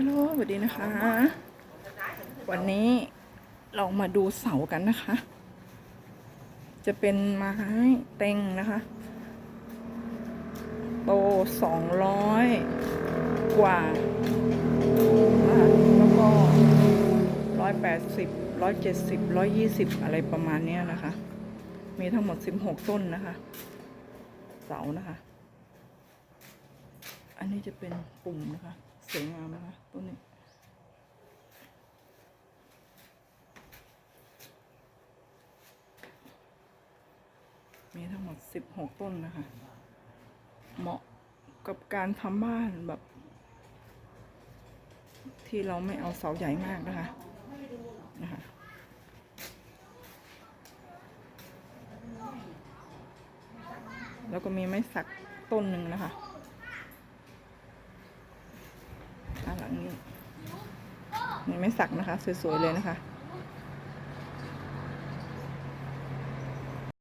ฮัลโหลสวัสดีนะคะ วันนี้เรามาดูเสากันนะคะ จะเป็นไม้เต็งนะคะ โตสองร้อยกว่า แล้วก็ร้อยแปดสิบร้อยเจ็ดสิบร้อยยี่สิบอะไรประมาณนี้นะคะ มีทั้งหมดสิบหกต้นนะคะ เสานะคะ อันนี้จะเป็นปุ่มนะคะ สวยงามนะคะต้นนี้มีทั้งหมดสิบหกต้นนะคะ เหมาะกับการทำบ้านแบบ ที่เราไม่เอาเสาใหญ่มากนะคะนะคะแล้วก็มีไม้สักต้นหนึ่งนะคะด้า นหลังนี้มีไม่สักนะคะ สวยๆเลยนะคะ